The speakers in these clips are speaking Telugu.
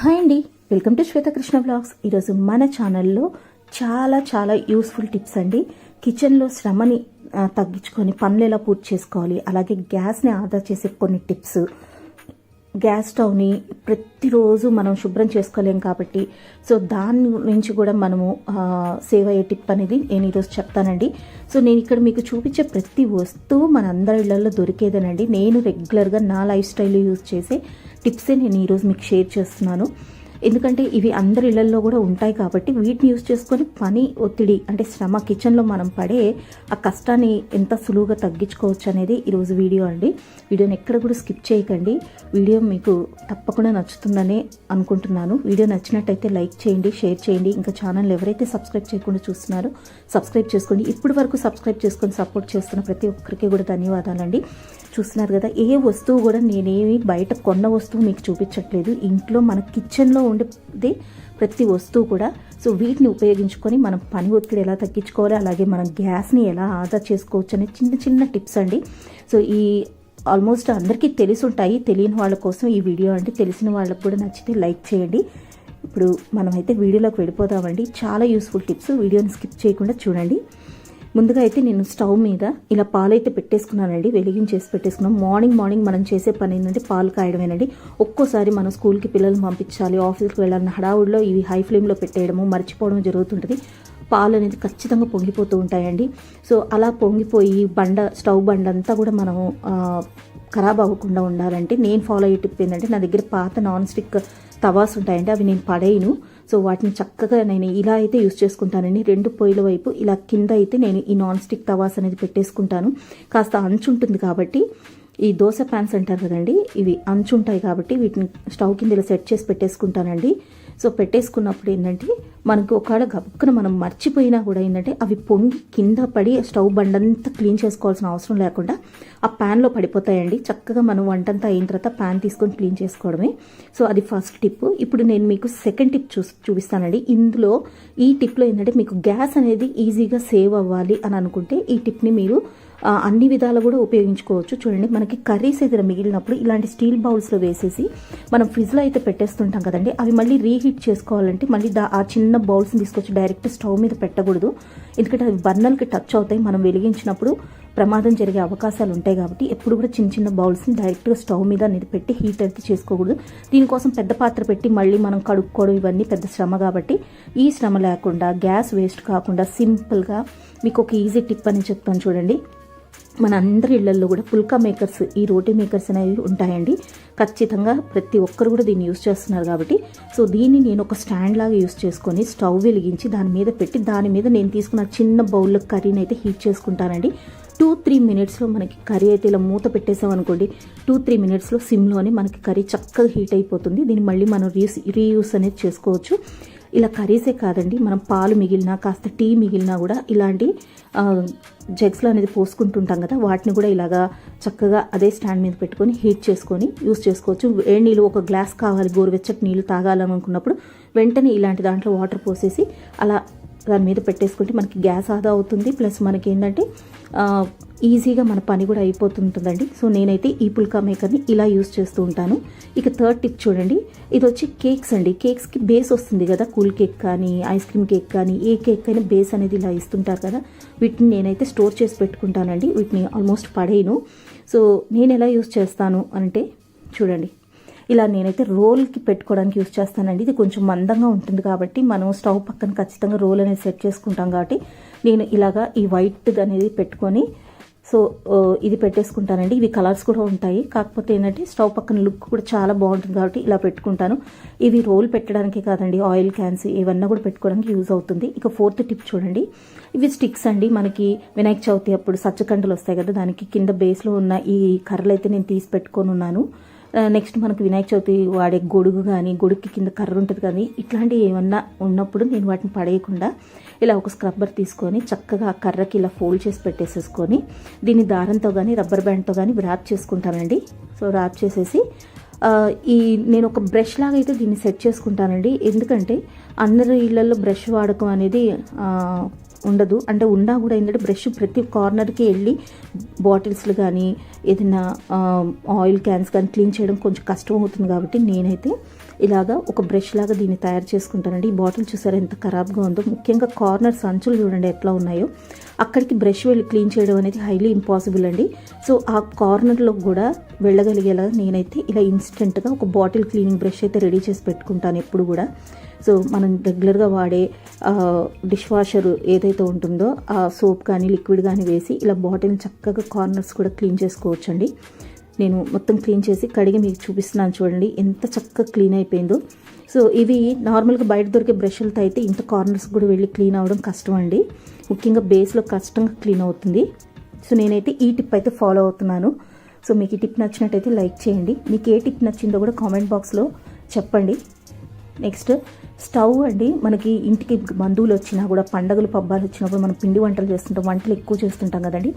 హాయ్ అండి. వెల్కమ్ టు శ్వేతకృష్ణ బ్లాగ్స్ ఈరోజు మన ఛానల్లో చాలా చాలా యూస్ఫుల్ టిప్స్ అండి. కిచెన్లో శ్రమని తగ్గించుకొని పనులు ఎలా పూర్తి చేసుకోవాలి అలాగే గ్యాస్ని ఆదా చేసే కొన్ని టిప్స్. గ్యాస్ స్టవ్ని ప్రతిరోజు మనం శుభ్రం చేసుకోలేం కాబట్టి సో దాని నుంచి కూడా మనము సేవ్ అయ్యే టిప్ అనేది నేను ఈరోజు చెప్తానండి. సో నేను ఇక్కడ మీకు చూపించే ప్రతి వస్తువు మన అందరి ఇళ్ళలో దొరికేదేనండి. నేను రెగ్యులర్గా నా లైఫ్ స్టైల్ యూజ్ చేసే టిప్సే నేను ఈరోజు మీకు షేర్ చేస్తున్నాను. ఎందుకంటే ఇవి అందరి ఇళ్ళలో కూడా ఉంటాయి కాబట్టి వీటిని యూజ్ చేసుకొని పని ఒత్తిడి అంటే శ్రమ కిచెన్లో మనం పడే ఆ కష్టాన్ని ఎంత సులువుగా తగ్గించుకోవచ్చు అనేది ఈరోజు వీడియో అండి. వీడియోని ఎక్కడ కూడా స్కిప్ చేయకండి. వీడియో మీకు తప్పకుండా నచ్చుతుందనే అనుకుంటున్నాను. వీడియో నచ్చినట్టయితే లైక్ చేయండి షేర్ చేయండి. ఇంకా ఛానల్ ఎవరైతే సబ్స్క్రైబ్ చేయకుండా చూస్తున్నారో సబ్స్క్రైబ్ చేసుకోండి. ఇప్పటి వరకు సబ్స్క్రైబ్ చేసుకొని సపోర్ట్ చేస్తున్న ప్రతి ఒక్కరికి కూడా ధన్యవాదాలండి. చూస్తున్నారు కదా ఏ వస్తువు కూడా నేనేమి బయట కొన్న వస్తువు మీకు చూపించట్లేదు. ఇంట్లో మన కిచెన్లో ఉండేది ప్రతి వస్తువు కూడా. సో వీటిని ఉపయోగించుకొని మనం పని ఒత్తిడి ఎలా తగ్గించుకోవాలి అలాగే మనం గ్యాస్ని ఎలా ఆదా చేసుకోవచ్చు అనే చిన్న చిన్న టిప్స్ అండి. సో ఈ ఆల్మోస్ట్ అందరికీ తెలిసి ఉంటాయి తెలియని వాళ్ళ కోసం ఈ వీడియో అంటే తెలిసిన వాళ్ళకు కూడా నచ్చితే లైక్ చేయండి. ఇప్పుడు మనమైతే వీడియోలోకి వెళ్ళిపోతామండి చాలా యూస్ఫుల్ టిప్స్ వీడియోని స్కిప్ చేయకుండా చూడండి. ముందుగా అయితే నేను స్టవ్ మీద ఇలా పాలు అయితే పెట్టేసుకున్నానండి వెలిగించేసి పెట్టేసుకున్నాం. మార్నింగ్ మార్నింగ్ మనం చేసే పని ఏంటంటే పాలు కాయడమేనండి. ఒక్కోసారి మనం స్కూల్కి పిల్లల్ని పంపించాలి ఆఫీస్కి వెళ్ళాలన్న హడావుడిలో ఇవి హై ఫ్లేమ్లో పెట్టేయడము మర్చిపోవడం జరుగుతుంటుంది. పాలు అనేది ఖచ్చితంగా పొంగిపోతూ ఉంటాయండి. సో అలా పొంగిపోయి బండ స్టవ్ బండ అంతా కూడా మనం ఖరాబ్ అవ్వకుండా ఉండాలంటే నేను ఫాలో అయ్యే టిప్ ఏంటంటే నా దగ్గర పాత నాన్ స్టిక్ తవాస్ ఉంటాయండి అవి నేను పడేయను. సో వాటిని చక్కగా నేను ఇలా అయితే యూస్ చేసుకుంటానండి. రెండు పొయ్యిల వైపు ఇలా కింద అయితే నేను ఈ నాన్ స్టిక్ తవాస్ అనేది పెట్టేసుకుంటాను. కాస్త అంచు ఉంటుంది కాబట్టి ఈ దోశ ప్యాన్స్ అంటారు కదండి ఇవి అంచు ఉంటాయి కాబట్టి వీటిని స్టవ్ కింద ఇలా సెట్ చేసి పెట్టేసుకుంటానండి. సో పెట్టేసుకున్నప్పుడు ఏంటంటే మనకు ఒకవేళ గబుక్కున మనం మర్చిపోయినా కూడా ఏంటంటే అవి పొంగి కింద పడి స్టవ్ బండంతా క్లీన్ చేసుకోవాల్సిన అవసరం లేకుండా ఆ ప్యాన్లో పడిపోతాయండి. చక్కగా మనం వంటంతా అయిన తర్వాత ప్యాన్ తీసుకొని క్లీన్ చేసుకోవడమే. సో అది ఫస్ట్ టిప్. ఇప్పుడు నేను మీకు సెకండ్ టిప్ చూ చూపిస్తానండి. ఇందులో ఈ టిప్లో ఏంటంటే మీకు గ్యాస్ అనేది ఈజీగా సేవ్ అవ్వాలి అని అనుకుంటే ఈ టిప్ని మీరు అన్ని విధాలు కూడా ఉపయోగించుకోవచ్చు. చూడండి మనకి కర్రీస్ ఏదైనా మిగిలినప్పుడు ఇలాంటి స్టీల్ బౌల్స్లో వేసేసి మనం ఫ్రిడ్జ్లో అయితే పెట్టేస్తుంటాం కదండి అవి మళ్ళీ రీహీట్ చేసుకోవాలంటే మళ్ళీ ఆ చిన్న బౌల్స్ని తీసుకొచ్చి డైరెక్ట్ స్టవ్ మీద పెట్టకూడదు. ఎందుకంటే అవి బర్నర్కి టచ్ అవుతాయి. మనం వెలిగించినప్పుడు ప్రమాదం జరిగే అవకాశాలు ఉంటాయి కాబట్టి ఎప్పుడు కూడా చిన్న చిన్న బౌల్స్ని డైరెక్ట్గా స్టవ్ మీద అనేది పెట్టి హీట్ అయితే చేసుకోకూడదు. దీనికోసం పెద్ద పాత్ర పెట్టి మళ్ళీ మనం కడుక్కోవడం ఇవన్నీ పెద్ద శ్రమ కాబట్టి ఈ శ్రమ లేకుండా గ్యాస్ వేస్ట్ కాకుండా సింపుల్గా మీకు ఒక ఈజీ టిప్ అని చెప్తాను చూడండి. మన అందరి ఇళ్ళలో కూడా పుల్కా మేకర్స్ ఈ రోటీ మేకర్స్ అనేవి ఉంటాయండి. ఖచ్చితంగా ప్రతి ఒక్కరు కూడా దీన్ని యూస్ చేస్తున్నారు కాబట్టి. సో దీన్ని నేను ఒక స్టాండ్ లాగా యూస్ చేసుకొని స్టవ్ వెలిగించి దాని మీద పెట్టి దాని మీద నేను తీసుకున్న చిన్న బౌల్లో కర్రీని అయితే హీట్ చేసుకుంటానండి. టూ త్రీ మినిట్స్లో మనకి కర్రీ అయితే ఇలా మూత పెట్టేసాం అనుకోండి టూ త్రీ మినిట్స్లో సిమ్లోనే మనకి కర్రీ చక్కగా హీట్ అయిపోతుంది. దీన్ని మళ్ళీ మనం రీయూస్ రీయూస్ అనేది చేసుకోవచ్చు. ఇలా కర్రీసే కాదండి మనం పాలు మిగిలినా కాస్త టీ మిగిలినా కూడా ఇలాంటి జగ్స్లో అనేది పోసుకుంటుంటాం కదా వాటిని కూడా ఇలాగా చక్కగా అదే స్టాండ్ మీద పెట్టుకొని హీట్ చేసుకొని యూస్ చేసుకోవచ్చు. వేడి నీళ్ళు ఒక గ్లాస్ కావాలి గోరువెచ్చటి నీళ్ళు తాగాలనుకున్నప్పుడు వెంటనే ఇలాంటి దాంట్లో వాటర్ పోసేసి అలా దాని మీద పెట్టేసుకుంటే మనకి గ్యాస్ ఆదా అవుతుంది. ప్లస్ మనకి ఏంటంటే ఈజీగా మన పని కూడా అయిపోతుంటుందండి. సో నేనైతే ఈ పుల్కా మేకర్ని ఇలా యూస్ చేస్తూ ఉంటాను. ఇక థర్డ్ టిప్ చూడండి. ఇది వచ్చి కేక్స్ అండి. కేక్స్కి బేస్ వస్తుంది కదా కూల్ కేక్ కానీ ఐస్ క్రీమ్ కేక్ కానీ ఏ కేక్ అయినా బేస్ అనేది ఇలా ఇస్తుంటారు కదా. వీటిని నేనైతే స్టోర్ చేసి పెట్టుకుంటానండి. వీటిని ఆల్మోస్ట్ పడేయను. సో నేను ఎలా యూస్ చేస్తాను అంటే చూడండి. ఇలా నేనైతే రోల్కి పెట్టుకోవడానికి యూస్ చేస్తానండి. ఇది కొంచెం మందంగా ఉంటుంది కాబట్టి మనం స్టవ్ పక్కన ఖచ్చితంగా రోల్ అనేది సెట్ చేసుకుంటాం కాబట్టి నేను ఇలాగా ఈ వైట్ అనేది పెట్టుకొని సో ఇది పెట్టేసుకుంటానండి. ఇవి కలర్స్ కూడా ఉంటాయి. కాకపోతే ఏంటంటే స్టవ్ పక్కన లుక్ కూడా చాలా బాగుంటుంది కాబట్టి ఇలా పెట్టుకుంటాను. ఇవి రోల్ పెట్టడానికి కాదండి ఆయిల్ క్యాన్స్ ఇవన్నీ కూడా పెట్టుకోవడానికి యూజ్ అవుతుంది. ఇక ఫోర్త్ టిప్ చూడండి. ఇవి స్టిక్స్ అండి. మనకి వినాయక చవితి అప్పుడు సచ్చకండలు వస్తాయి కదా దానికి కింద బేస్లో ఉన్న ఈ కర్రలు అయితే నేను తీసి పెట్టుకొని ఉన్నాను. నెక్స్ట్ మనకు వినాయక చవితి వాడే గొడుగు కానీ గొడుగుకి కింద కర్ర ఉంటుంది కానీ ఇట్లాంటివి ఏమన్నా ఉన్నప్పుడు నేను వాటిని పడేయకుండా ఇలా ఒక స్క్రబ్బర్ తీసుకొని చక్కగా ఆ కర్రకి ఇలా ఫోల్డ్ చేసి పెట్టేసేసుకొని దీన్ని దారంతో కానీ రబ్బర్ బ్యాండ్తో కానీ ర్యాప్ చేసుకుంటానండి. సో ర్యాప్ చేసేసి ఈ నేను ఒక బ్రష్ లాగా అయితే దీన్ని సెట్ చేసుకుంటానండి. ఎందుకంటే అందరి ఇళ్ళలో బ్రష్ వాడకం అనేది ఉండదు. అంటే ఉన్నా కూడా ఏంటంటే బ్రష్ ప్రతి కార్నర్కి వెళ్ళి బాటిల్స్లు కానీ ఏదైనా ఆయిల్ క్యాన్స్ కానీ క్లీన్ చేయడం కొంచెం కష్టం అవుతుంది కాబట్టి నేనైతే ఇలాగా ఒక బ్రష్ లాగా దీన్ని తయారు చేసుకుంటానండి. ఈ బాటిల్ చూసారా ఎంత ఖరాబ్గా ఉందో. ముఖ్యంగా కార్నర్స్ అంచులు చూడండి ఎట్లా ఉన్నాయో. అక్కడికి బ్రష్ వెళ్ళి క్లీన్ చేయడం అనేది హైలీ ఇంపాసిబుల్ అండి. సో ఆ కార్నర్లో కూడా వెళ్ళగలిగేలా నేనైతే ఇలా ఇన్స్టెంట్గా ఒక బాటిల్ క్లీనింగ్ బ్రష్ అయితే రెడీ చేసి పెట్టుకుంటాను ఎప్పుడు కూడా. సో మనం రెగ్యులర్గా వాడే డిష్ వాషర్ ఏదైతే ఉంటుందో ఆ సోప్ కానీ లిక్విడ్ కానీ వేసి ఇలా బాటిల్ని చక్కగా కార్నర్స్ కూడా క్లీన్ చేసుకోవచ్చండి. నేను మొత్తం క్లీన్ చేసి కడిగి మీకు చూపిస్తున్నాను చూడండి ఎంత చక్కగా క్లీన్ అయిపోయిందో. సో ఇవి నార్మల్గా బయట దొరికే బ్రష్లతో అయితే ఇంత కార్నర్స్ కూడా వెళ్ళి క్లీన్ అవ్వడం కష్టం అండి ముఖ్యంగా బేస్లో కష్టంగా క్లీన్ అవుతుంది. సో నేనైతే ఈ టిప్ అయితే ఫాలో అవుతున్నాను. సో మీకు ఈ టిప్ నచ్చినట్టయితే లైక్ చేయండి. మీకు ఏ టిప్ నచ్చిందో కూడా కామెంట్ బాక్స్లో చెప్పండి. నెక్స్ట్ స్టవ్ అండి. మనకి ఇంటికి బంధువులు వచ్చినా కూడా పండగలు పబ్బాలు వచ్చినప్పుడు మనం పిండి వంటలు చేస్తుంటాం. వంటలు ఎక్కువ చేస్తుంటాం కదండి.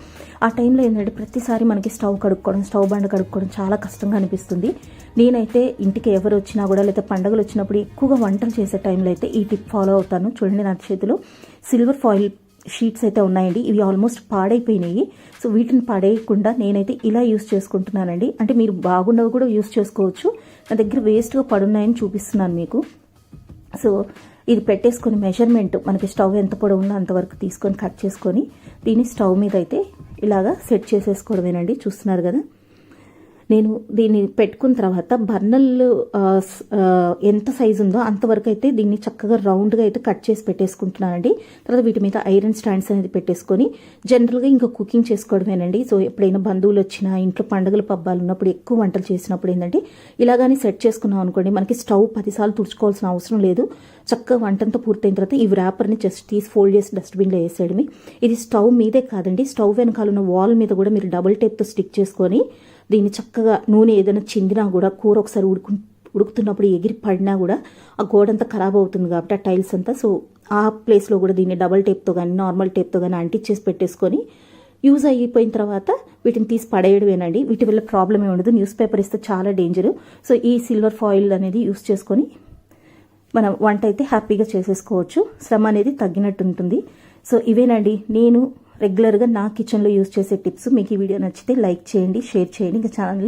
ఆ టైంలో ఏంటంటే ప్రతిసారి మనకి స్టవ్ కడుక్కోవడం స్టవ్ బండ కడుక్కోవడం చాలా కష్టంగా అనిపిస్తుంది. నేనైతే ఇంటికి ఎవరు వచ్చినా కూడా లేదా పండగలు వచ్చినప్పుడు ఎక్కువగా వంటలు చేసే టైంలో అయితే ఈ టిప్ ఫాలో అవుతాను. చూడండి నా చేతిలో సిల్వర్ ఫాయిల్ షీట్స్ అయితే ఉన్నాయండి. ఇవి ఆల్మోస్ట్ పాడైపోయినాయి. సో వీటిని పాడేయకుండా నేనైతే ఇలా యూస్ చేసుకుంటున్నానండి. అంటే మీరు బాగున్నవి కూడా యూస్ చేసుకోవచ్చు. నా దగ్గర వేస్ట్గా పడున్నాయని చూపిస్తున్నాను మీకు. సో ఇది పెట్టేసుకొని మెజర్మెంట్ మనకి స్టవ్ ఎంత పొడవు ఉందో అంతవరకు తీసుకొని కట్ చేసుకొని దీన్ని స్టవ్ మీద అయితే ఇలాగా సెట్ చేసేసుకోవడమేనండి. చూస్తున్నారు కదా? నేను దీన్ని పెట్టుకున్న తర్వాత బర్నల్ ఎంత సైజు ఉందో అంతవరకు అయితే దీన్ని చక్కగా రౌండ్గా అయితే కట్ చేసి పెట్టేసుకుంటున్నానండి. తర్వాత వీటి మీద ఐరన్ స్టాండ్స్ అనేది పెట్టేసుకొని జనరల్గా ఇంకా కుకింగ్ చేసుకోవడమేనండి. సో ఎప్పుడైనా బంధువులు వచ్చినా ఇంట్లో పండుగలు పబ్బాలు ఉన్నప్పుడు ఎక్కువ వంటలు చేసినప్పుడు ఏంటంటే ఇలాగానే సెట్ చేసుకున్నాం అనుకోండి మనకి స్టవ్ పదిసార్లు తుడుచుకోవాల్సిన అవసరం లేదు. చక్కగా వంటంతా పూర్తయిన తర్వాత ఈ వ్రాపర్ని జస్ట్ తీసి ఫోల్డ్ చేసి డస్ట్బిన్లో వేసేయడమే. ఇది స్టవ్ మీదే కాదండి. స్టవ్ వెనకాల ఉన్న వాల్ మీద కూడా మీరు డబుల్ టేప్తో స్టిక్ చేసుకొని దీన్ని చక్కగా నూనె ఏదైనా చిందినా కూడా కూర ఒకసారి ఉడుకు ఉడుకుతున్నప్పుడు ఎగిరి పడినా కూడా ఆ గోడంతా ఖరాబ్ అవుతుంది కాబట్టి ఆ టైల్స్ అంతా. సో ఆ ప్లేస్లో కూడా దీన్ని డబల్ టేప్తో కానీ నార్మల్ టేప్తో కానీ అంటించేసి పెట్టేసుకొని యూజ్ అయిపోయిన తర్వాత వీటిని తీసి పడేయడమేనండి. వీటి వల్ల ప్రాబ్లం ఏమి ఉండదు. న్యూస్ పేపర్ ఇస్తే చాలా డేంజర్. సో ఈ సిల్వర్ ఫాయిల్ అనేది యూస్ చేసుకొని మనం వంట అయితే హ్యాపీగా చేసేసుకోవచ్చు. శ్రమ అనేది తగ్గినట్టు ఉంటుంది. సో ఇవేనండి. నేను రెగ్యులర్గా నా కిచెన్లో యూస్ చేసే టిప్స్ మీకు ఈ వీడియో నచ్చితే లైక్ చేయండి షేర్ చేయండి. ఇంకా ఛానల్